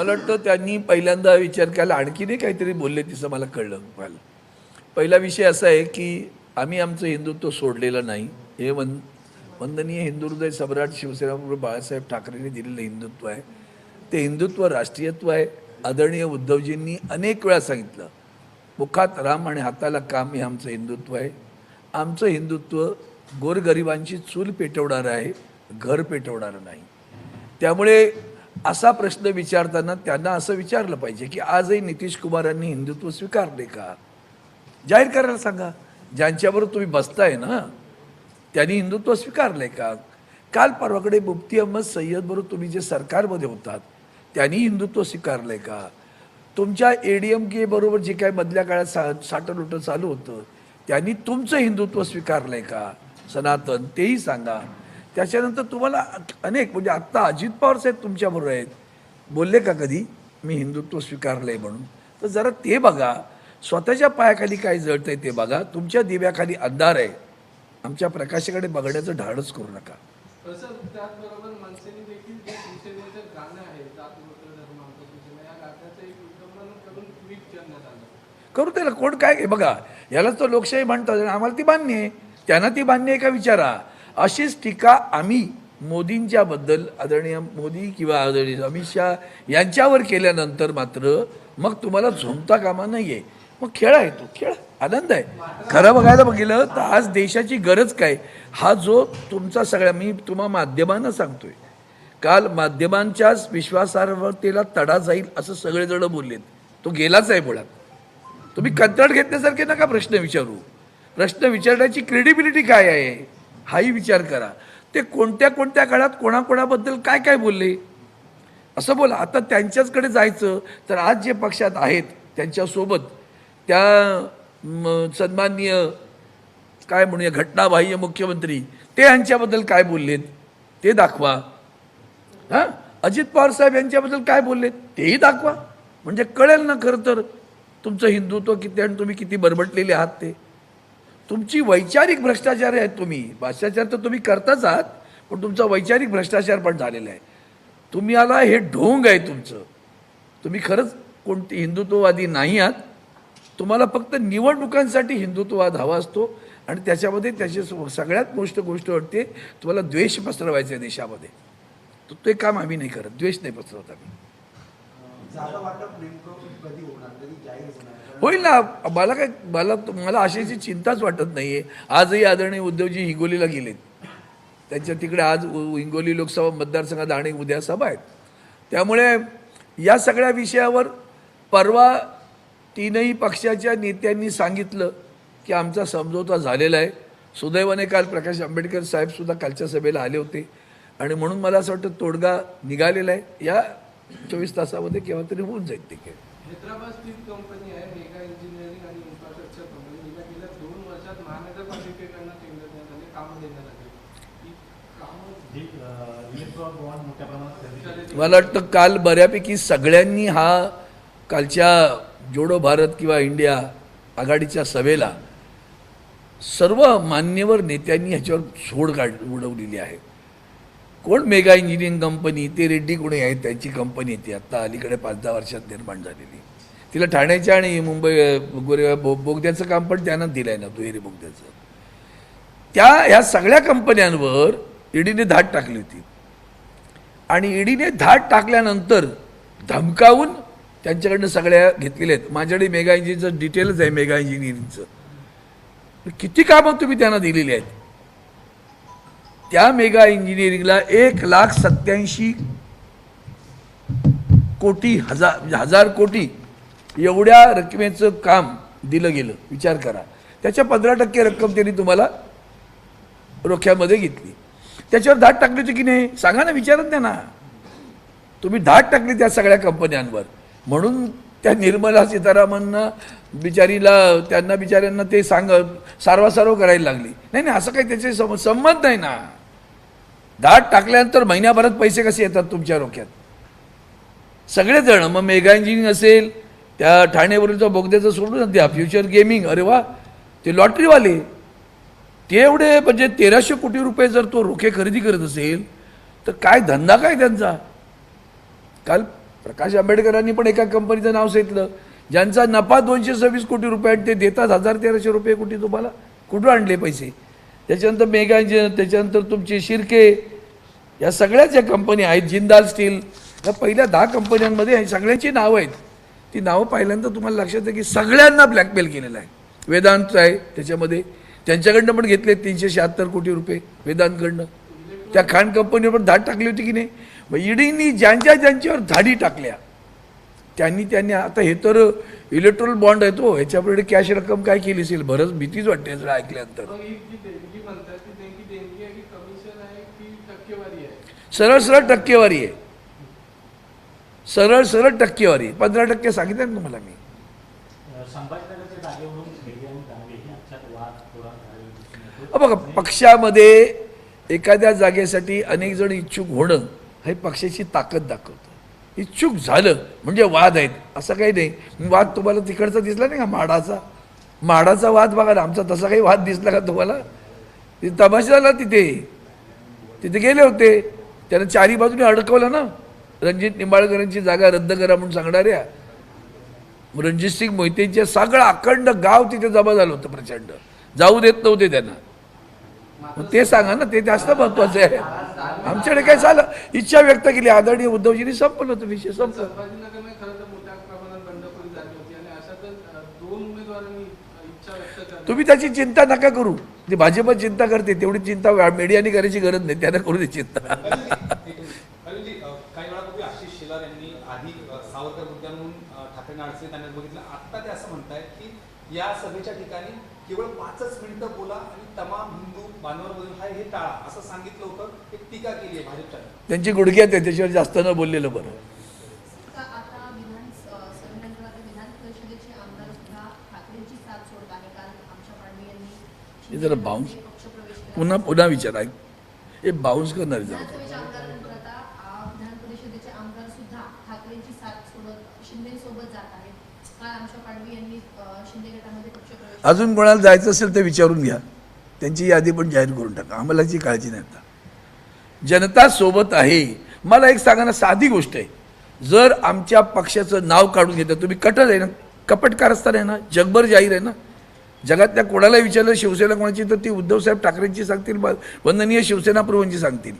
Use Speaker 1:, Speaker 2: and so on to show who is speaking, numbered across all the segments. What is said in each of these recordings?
Speaker 1: मला वाटतं त्यांनी पहिल्यांदा विचार केला आणखीनही काहीतरी बोलले तिचं मला कळलं मला पहिला विषय असा आहे की आम्ही आमचं हिंदुत्व सोडलेलं नाही. हे वन वंदनीय हिंदू हृदय सम्राट शिवसेना बाळासाहेब ठाकरेंनी दिलेलं हिंदुत्व आहे. ते हिंदुत्व राष्ट्रीयत्व आहे. आदरणीय उद्धवजींनी अनेक वेळा सांगितलं मुखात राम आणि हाताला काम हे आमचं हिंदुत्व आहे. आमचं हिंदुत्व गोरगरिबांची चूल पेटवणारं आहे घर पेटवणारं नाही. त्यामुळे असा प्रश्न विचारताना त्यांना असं विचारलं पाहिजे की आजही नितीश कुमारांनी हिंदुत्व स्वीकारले का? जाहीर करायला सांगा. ज्यांच्याबरोबर तुम्ही बसताय ना त्यांनी हिंदुत्व स्वीकारले का? काल परवाकडे मुफ्ती अहमद सय्यद बरोबर तुम्ही जे सरकारमध्ये होतात त्यांनी हिंदुत्व स्वीकारलंय का? तुमच्या ए डी एम के बरोबर जे काय मधल्या काळात सा साठलोटं चालू होतं त्यांनी तुमचं हिंदुत्व स्वीकारलंय का? सनातन तेही सांगा. त्याच्यानंतर तुम्हाला अनेक म्हणजे आत्ता अजित पवार साहेब तुमच्याबरोबर आहेत. बोलले का कधी? मी हिंदुत्व स्वीकारलंय म्हणून. तर जरा ते बघा. स्वतःच्या पायाखाली काय जळतंय ते बघा. तुमच्या दिव्याखाली अंधार आहे. आमच्या प्रकाशाकडे बघण्याचं धाडस करू नका.
Speaker 2: आहे
Speaker 1: करू त्याला कोण काय? आहे बघा. यालाच तो लोकशाही म्हणतात आम्हाला ती मान्य आहे. त्यांना ती मान्य आहे का विचारा. अशीच टीका आम्ही मोदींच्याबद्दल आदरणीय मोदी किंवा आदरणीय अमित शहा यांच्यावर केल्यानंतर मात्र मग तुम्हाला झोंबता कामा नाही आहे मग खेळ आहे तो खेळ आनंद आहे. खरं बघायला बघितलं तर आज देशाची गरज काय? हा जो तुमचा सगळ्या मी तुम्हा माध्यमांना सांगतोय. काल माध्यमांच्याच विश्वासार्हतेला तडा जाईल असं सगळेजण बोललेत. तो गेलाच आहे मुळात. तुम्ही कंत्राट घेतल्यासारखे नका प्रश्न विचारू. प्रश्न विचारण्याची क्रेडिबिलिटी काय आहे? हाही विचार करा. ते कोणत्या कोणत्या काळात कोणाकोणाबद्दल काय काय बोलले? असं बोला. आता त्यांच्याचकडे जायचं तर आज जे पक्षात आहेत त्यांच्यासोबत त्या सन्माननीय काय म्हणूया घटनाबाह्य मुख्यमंत्री ते यांच्याबद्दल काय बोललेत? ते दाखवा. हां? अजित पवार साहेब यांच्याबद्दल काय बोललेत? तेही दाखवा. म्हणजे कळेल ना खरं तर तुमचं हिंदुत्व किती आणि तुम्ही किती बरबटलेले आहात ते. तुमची वैचारिक भ्रष्टाचार आहेत तुम्ही. भ्रष्टाचार तर तुम्ही करताच आहात पण तुमचा वैचारिक भ्रष्टाचार पण झालेला आहे. तुम्ही आला हे ढोंग आहे तुमचं. तुम्ही खरंच कोणती हिंदुत्ववादी नाही आहात. तुम्हाला फक्त निवडणुकांसाठी हिंदुत्ववाद हवा असतो आणि त्याच्यामध्ये त्याची सगळ्यात मोठी गोष्ट वाटते तुम्हाला द्वेष पसरवायचा आहे देशामध्ये. तर ते काम आम्ही नाही करत. द्वेष नाही पसरवत आम्ही
Speaker 3: जागा वाटप नेमकं कधी होणार कधी जाहीर होणार
Speaker 1: होईल ना. मला काय मला मला अशाची चिंताच वाटत नाहीये. आजही आदरणीय उद्धवजी हिंगोलीला गेलेत. त्यांच्या तिकडे आज हिंगोली लोकसभा मतदारसंघात आणि उद्या सभा आहेत. त्यामुळे या सगळ्या विषयावर परवा तीनही पक्षाच्या नेत्यांनी सांगितलं की आमचा समझोता झालेला आहे. सुदैवाने काल प्रकाश आंबेडकर साहेबसुद्धा कालच्या सभेला आले होते. आणि म्हणून मला असं वाटतं तोडगा निघालेला आहे. या चोवीस तासामध्ये केव्हा तरी होऊन जाईल ते खेळ.
Speaker 2: हैदराबाद स्थित कंपनी आहे मेगा इंजिनिअरिंग आणि इन्फ्रास्ट्रक्चर कंपनी. हिला गेल्या दोन वर्षात महानगरपालिकेकडनं टेंडर देण्यात आले कामं देण्यात आली. कामं
Speaker 4: इलेक्ट्रॉन बॉन्ड मोठ्या प्रमाणात खरेदी
Speaker 1: मला वाटतं काल बऱ्यापैकी सगळ्यांनी हा कालच्या जोडो भारत किंवा इंडिया आघाडीच्या सभेला सर्व मान्यवर नेत्यांनी ह्याच्यावर सोड काढ उडवलेली आहे. कोण मेगा इंजिनिअरिंग कंपनी? ते रेड्डी कोणी आहेत? त्यांची कंपनी ती आत्ता अलीकडे पाच दहा वर्षात निर्माण झालेली. तिला ठाण्याच्या आणि मुंबई गोरे बो बोगद्याचं काम पण त्यांना दिलं आहे ना दुहेरी बोगद्याचं. त्या ह्या सगळ्या कंपन्यांवर ईडीने धाड टाकली होती. आणि ईडीने धाड टाकल्यानंतर धमकावून त्यांच्याकडनं सगळ्या घेतलेल्या आहेत. माझ्याकडे मेगा इंजिनचं डिटेलच आहे मेगा इंजिनिअरिंगचं. किती कामं तुम्ही त्यांना दिलेली आहेत? त्या मेगा इंजिनिअरिंगला एक लाख सत्याऐंशी कोटी हजार म्हणजे हजार कोटी एवढ्या रकमेचं काम दिलं गेलं. विचार करा. त्याच्या पंधरा टक्के रक्कम त्यांनी तुम्हाला रोख्यामध्ये घेतली. त्याच्यावर धाट टाकली होती की नाही? सांगा ना विचारत त्यांना तुम्ही धाट टाकली त्या सगळ्या कंपन्यांवर. म्हणून त्या निर्मला सीतारामांना बिचारीला त्यांना बिचाऱ्यांना ते सांग सारवासारव करायला लागली. नाही नाही असं काही त्याचे सम संबंध नाही ना. दाट टाकल्यानंतर महिन्याभरात पैसे कसे येतात तुमच्या रोख्यात सगळेजण मग मेगा इंजिनिअरिंग असेल त्या ठाणेवरील बोगद्याचं सोडून द्या फ्युचर गेमिंग अरे वा ते लॉटरीवाले. ते एवढे म्हणजे तेराशे कोटी रुपये जर तो रोखे खरेदी करत असेल तर काय धंदा काय त्यांचा? काल प्रकाश आंबेडकरांनी पण एका कंपनीचं नाव सांगितलं. ज्यांचा नफा दोनशे सव्वीस कोटी रुपये आणि ते देतात. हजार तेराशे रुपये कोटी तुम्हाला कुठून आणले पैसे? त्याच्यानंतर मेगा इंजिन त्याच्यानंतर तुमचे शिर्के या सगळ्याच ज्या कंपनी आहेत. जिंदाल स्टील. या पहिल्या दहा कंपन्यांमध्ये सगळ्यांची नावं आहेत. ती नावं पाहिल्यानंतर तुम्हाला लक्षात आहे की सगळ्यांना ब्लॅकमेल केलेलं आहे. वेदांत आहे त्याच्यामध्ये. त्यांच्याकडनं पण घेतले तीनशे शहात्तर कोटी रुपये वेदांतकडनं. त्या खाण कंपनीवर पण धाड टाकली होती की नाही? मग ईडीनी ज्यांच्या ज्यांच्यावर धाडी टाकल्या त्यांनी त्यांनी आता हे तर इलेक्ट्रॉल बॉन्ड आहे तो ह्याच्यापुढे कॅश रक्कम काय केली असेल? बरंच भीतीच वाटते ऐकल्यानंतर.
Speaker 2: मग ही जी देणगी म्हणतात ती देणगी देणगी आहे की कमिशन आहे की टक्केवारी आहे?
Speaker 1: सरळ सरळ टक्केवारी आहे. सरळ सरळ टक्केवारी पंधरा टक्के सांगितलं ना तुम्हाला मी. बघा पक्षामध्ये एखाद्या जागेसाठी अनेक जण इच्छुक होणं हे पक्षाची ताकद दाखवतं. इच्छुक झालं म्हणजे वाद आहेत असं काही नाही. वाद तुम्हाला तिकडचा दिसला नाही का? माडाचा. माडाचा वाद बघा ना आमचा तसा काही वाद दिसला का तुम्हाला? तमाशा झाला तिथे. तिथे गेले होते. त्यानं चारी बाजूने अडकवलं ना. रणजित निंबाळकरांची जागा रद्द करा म्हणून सांगणाऱ्या. रणजित सिंग मोहितेंचे सगळं अखंड गाव तिथे जमा झालं होतं प्रचंड. जाऊ देत नव्हते त्यांना. मग ते सांगा ना ते जास्त महत्वाचं आहे. आमच्याकडे काय झालं? इच्छा व्यक्त केली. आदरणीय उद्धवजींनी संपलं होतं विषय संपलं. तुम्ही त्याची चिंता नका करू. ती भाजप चिंता करते तेवढी चिंता मीडियाने करायची गरज नाही. त्यांना करू दे चिंता.
Speaker 5: अरुणजी अ, काही वेळापूर्वी आशिष शेलार यांनी आधी अ, सावरकर मुद्द्यावरून अ, ठाकरेंना अडचणीत आणण्यात बघितलं. आता ते असं म्हणतायत की या सभेच्या ठिकाणी केवळ पाचच मिनिटं बोला आणि तमाम हिंदू बांधवांमधून हा हे टाळा. असं सांगितलं होतं. एक टीका केली आहे भाजपच्या
Speaker 1: त्यांची गुडघ्यात आहे त्याच्यावर जास्त न बोललेलं बरं.
Speaker 6: का आता विधान संविधानात विधान परिषदेचे आमदार सुद्धा ठाकरेंची साथ सोडत आहे कारण आमच्या पाडवी यांनी
Speaker 1: हे जरा
Speaker 6: केला.
Speaker 1: पुन्हा पुन्हा विचारा हे बाउन्स करणार आहे जरा.
Speaker 6: विधानसभेच्या आमदारानंतर आता आ, विधान परिषदेचे आमदार सुद्धा ठाकरेंची साथ सोडत शिंदेसोबत जात आहेत.
Speaker 1: अजून कोणाला जायचं असेल तर विचारून घ्या. त्यांची यादी पण जाहीर करून टाका. आम्हाला जी काळजी नाही आता. जनता सोबत आहे. मला एक सांगा ना साधी गोष्ट आहे. जर आमच्या पक्षाचं नाव काढून घेता तुम्ही कटर आहे ना? कपट कारस्थान आहे ना? जगभर जाहीर आहे ना? जगातल्या कोणाला विचारलं शिवसेना कोणाची तर ती उद्धवसाहेब ठाकरेंची सांगतील वंदनीय शिवसेना प्रभूंची सांगतील.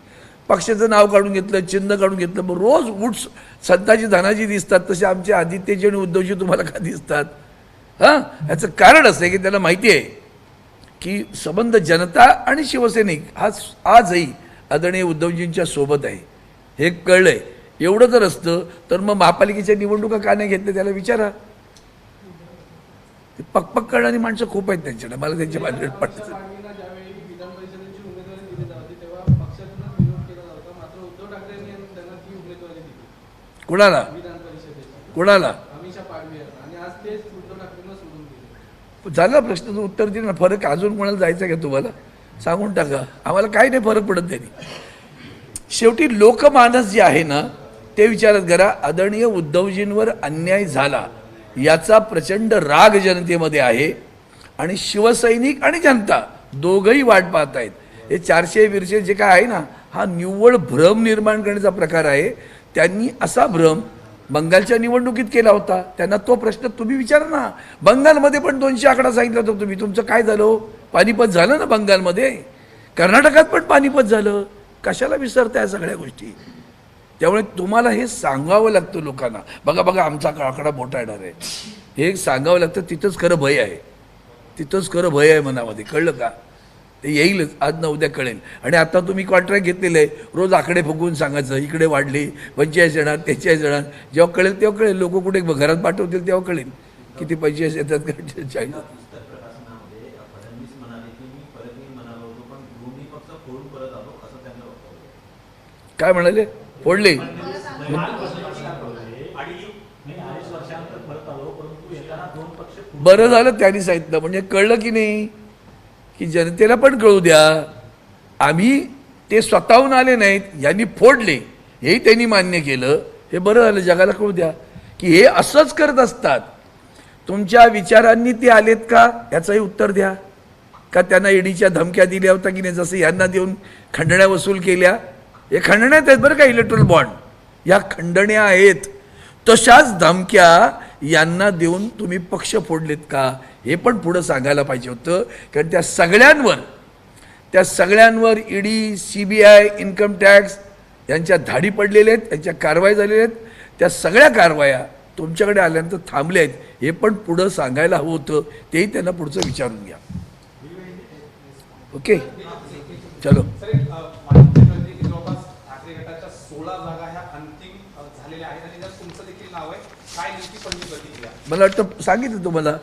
Speaker 1: पक्षाचं नाव काढून घेतलं चिन्ह काढून घेतलं मग रोज उठ संताजी धनाजी दिसतात तसे आमचे आदित्यजी आणि उद्धवजी तुम्हाला का दिसतात? हां? याचं कारण असं आहे की त्याला माहिती आहे की संबंध जनता आणि शिवसैनिक हा आजही आदरणीय उद्धवजींच्या सोबत आहे. हे कळलंय. एवढं जर असतं तर मग महापालिकेच्या निवडणुका का नाही घेतल्या त्याला विचारा. ते पकपक करणारी माणसं खूप आहेत त्यांच्याकडे. मला त्यांची भानगड
Speaker 2: पटत
Speaker 1: कुणाला? कुणाला? झाला प्रश्न उत्तर दिलं ना. फरक अजून कोणाला जायचं का तुम्हाला? सांगून टाका. आम्हाला काही नाही फरक पडत त्यांनी. शेवटी लोकमानस जे आहे ना ते विचारत करा आदरणीय उद्धवजींवर अन्याय झाला. याचा प्रचंड राग जनतेमध्ये आहे आणि शिवसैनिक आणि जनता दोघंही वाट पाहत आहेत. हे चारशे बिरशे जे काय आहे ना हा निव्वळ भ्रम निर्माण करण्याचा प्रकार आहे. त्यांनी असा भ्रम बंगालच्या निवडणुकीत केला होता. त्यांना तो प्रश्न तुम्ही विचारा ना. बंगालमध्ये पण दोनशे आकडा सांगितला होता तुम्ही. तुमचं काय झालं हो? पानिपत झालं ना बंगालमध्ये? कर्नाटकात पण पानिपत झालं. कशाला विसरता या सगळ्या गोष्टी? त्यामुळे तुम्हाला हे सांगावं लागतं लोकांना. बघा बघा आमचा आकडा मोठा येणार आहे. हे सांगावं लागतं तिथंच खरं भय आहे. तिथंच खरं भय आहे मनामध्ये. कळलं का? ते येईलच आज ना उद्या कळेल. आणि आता तुम्ही कॉन्ट्रॅक्ट घेतलेलं आहे. रोज आकडे फुगवून सांगायचं इकडे वाढले पंचेचाळीस येणार तेचाळीस येणार. जेव्हा कळेल तेव्हा कळेल. लोक कुठे घरात पाठवतील तेव्हा कळेल. किती पंचेचाळीस येतात चाळीस काय म्हणाले? फोडले. बरं झालं त्यांनी सांगितलं. म्हणजे कळलं की नाही? की जनतेला पण कळू द्या आम्ही ते स्वतःहून आले नाहीत यांनी फोडले हेही त्यांनी मान्य केलं हे बरं झालं जगाला कळू द्या. की हे असंच करत असतात. तुमच्या विचारांनी ते आलेत का? याचंही उत्तर द्या. का त्यांना ईडीच्या धमक्या दिल्या होत्या की नाही? जसं यांना देऊन खंडण्या वसूल केल्या. हे खंडण्यात आहेत बरं का इलेक्ट्रॉल बॉन्ड या खंडण्या आहेत. तशाच धमक्या यांना देऊन तुम्ही पक्ष फोडलेत का? हे पण पुढं सांगायला पाहिजे होतं. कारण त्या सगळ्यांवर त्या सगळ्यांवर ED C B I income tax यांच्या धाडी पडलेल्या आहेत यांच्या कारवाई झालेल्या आहेत. त्या सगळ्या कारवाया तुमच्याकडे आल्यानंतर थांबल्या आहेत. हे पण पुढं सांगायला हवं होतं. तेही त्यांना पुढचं विचारून घ्या. ओके? चलो. मला वाटतं सांगितलं तुम्हाला.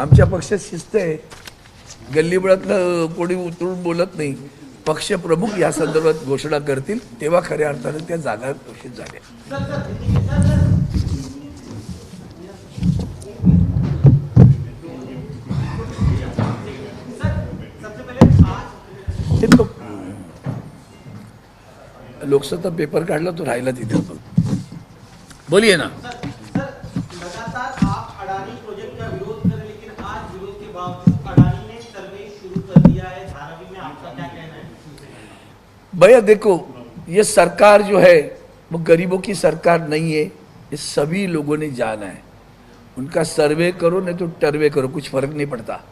Speaker 1: आमच्या पक्षात शिस्त आहे. गल्लीबळातलं कोणी उतरून बोलत नाही. पक्षप्रमुख या संदर्भात घोषणा करतील तेव्हा खऱ्या अर्थाने त्या जागा घोषित झाल्या. लोकसत्ता पेपर काढला तो राहिला तिथे. बोलिये ना. भैया देखो, ये सरकार जो है, वो गरीबों की सरकार नहीं है, ये सभी लोगों ने जाना है। उनका सर्वे करो, नहीं तो टर्वे करो, कुछ फ़र्क नहीं पड़ता।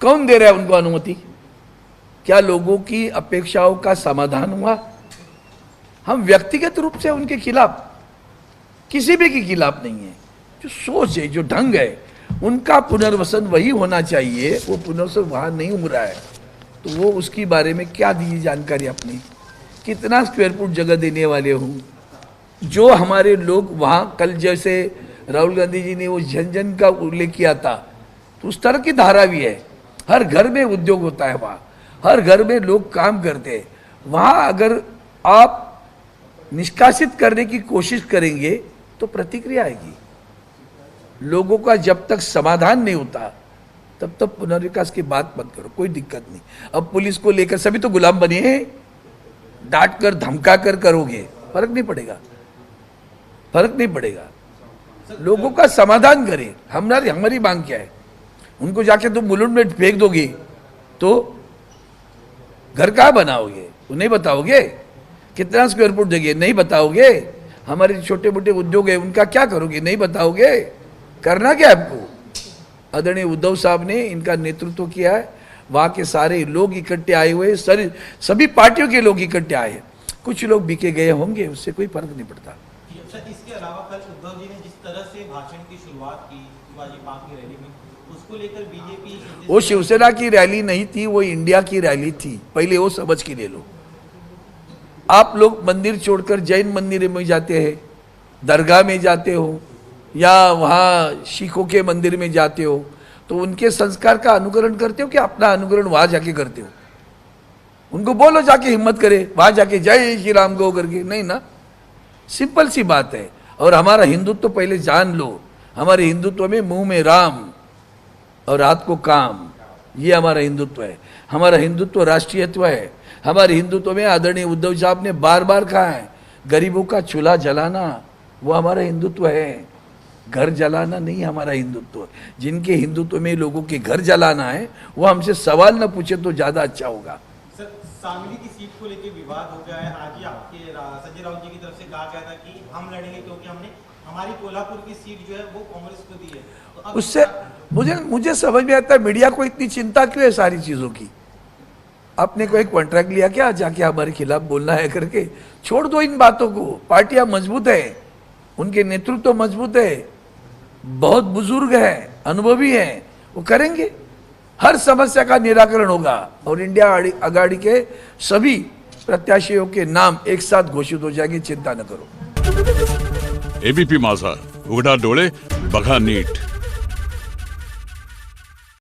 Speaker 1: कौन दे रहा है उनको अनुमति? क्या लोगों की अपेक्षाओं का समाधान हुआ? हम व्यक्तिगत रूप से उनके खिलाफ, किसी भी के खिलाफ नहीं है। जो सोच है, जो ढंग है, उनका पुनर्वसन वही होना चाहिए, वो पुनर्वसन वहाँ नहीं हो रहा है। तो वो उसकी बारे में क्या दी जानकारी अपनी? कितना स्क्वायर फुट जगह देने वाले हूँ? जो हमारे लोग वहाँ कल जैसे राहुल गांधी जी ने वो जन जन का उल्लेख किया था तो उस तरह की धारा भी है। हर घर में उद्योग होता है वहाँ। हर घर में लोग काम करते हैं। वहाँ अगर आप निष्कासित करने की कोशिश करेंगे तो प्रतिक्रिया आएगी। लोगों का जब तक समाधान नहीं होता तब तक पुनर्विकास की बात मत करो, कोई दिक्कत नहीं। अब पुलिस को लेकर सभी तो गुलाम बने हैं। डांट कर धमका कर करोगे, फ़र्क नहीं पड़ेगा। फ़र्क नहीं पड़ेगा। लोगों का समाधान करें। हमारी हमारी मांग क्या है? उनको जाके तुम मुलुंड में फेंक दोगे तो घर कहाँ बनाओगे? वो नहीं बताओगे? कितना स्क्वायर फुट जगह नहीं बताओगे? हमारे छोटे मोटे उद्योग है, उनका क्या करोगे? नहीं बताओगे? करना क्या आपको? आदरणीय उद्धव साहब ने इनका नेतृत्व किया है। वहाँ के सारे लोग इकट्ठे आए हुए सारे सभी पार्टियों के लोग इकट्ठे आए हैं। कुछ लोग बिके गए होंगे उससे कोई फ़र्क नहीं पड़ता।
Speaker 3: इसके अलावा कल उद्धव जी ने जिस तरह से भाषण की शुरुआत की की रैली में उसको लेकर बीजेपी
Speaker 1: वो शिवसेना की रैली नहीं थी वो इंडिया की रैली थी। पहले वो समझ के ले लो। आप लोग मंदिर छोड़कर जैन मंदिर में जाते हैं दरगाह में जाते हो या वहाँ सिखों के मंदिर में जाते हो तो उनके संस्कार का अनुकरण करते हो कि अपना अनुकरण वहाँ जाके करते हो? उनको बोलो जाके हिम्मत करे, वहाँ जाके जय श्री राम गो करके। नहीं ना? सिंपल सी बात है। और हमारा हिंदुत्व तो पहले जान लो। हमारे हिंदुत्व में मुँह में राम और रात को काम। ये हमारा हिंदुत्व है। हमारा हिंदुत्व राष्ट्रीयत्व है। हमारे हिंदुत्व में आदरणीय उद्धव साहब ने बार बार कहा है, गरीबों का चूल्हा जलाना, वो हमारा हिंदुत्व है। घर जलाना नहीं हमारा हिंदुत्व। जिनके हिंदुत्व में लोगों के घर जलाना है वो हमसे सवाल न पूछे तो ज़्यादा अच्छा होगा।
Speaker 3: सर सांगली की सीट को लेकर विवाद हो गया है। आज ही आपके संजय राउत जी की तरफ़ से कहा गया था कि हम लड़ेंगे क्योंकि हमने हमारी कोल्हापुर की सीट जो है वो कांग्रेस को दी है। तो
Speaker 1: उससे मुझे मुझे समझ में आता है मीडिया को इतनी चिंता क्यों है सारी चीज़ों की? आपने कोई कॉन्ट्रैक्ट लिया क्या? जाके हमारे खिलाफ बोलना है करके। छोड़ दो इन बातों को। पार्टियाँ मज़बूत है। उनके नेतृत्व तो मज़बूत है। बहुत बुज़ुर्ग हैं, अनुभवी हैं, वो करेंगे। हर समस्या का निराकरण होगा और इंडिया अगाड़ी के सभी प्रत्याशियों के नाम एक साथ घोषित हो जाएँगे, चिंता न करो।
Speaker 7: एबीपी माझा, उघडा डोळे, बघा नीट।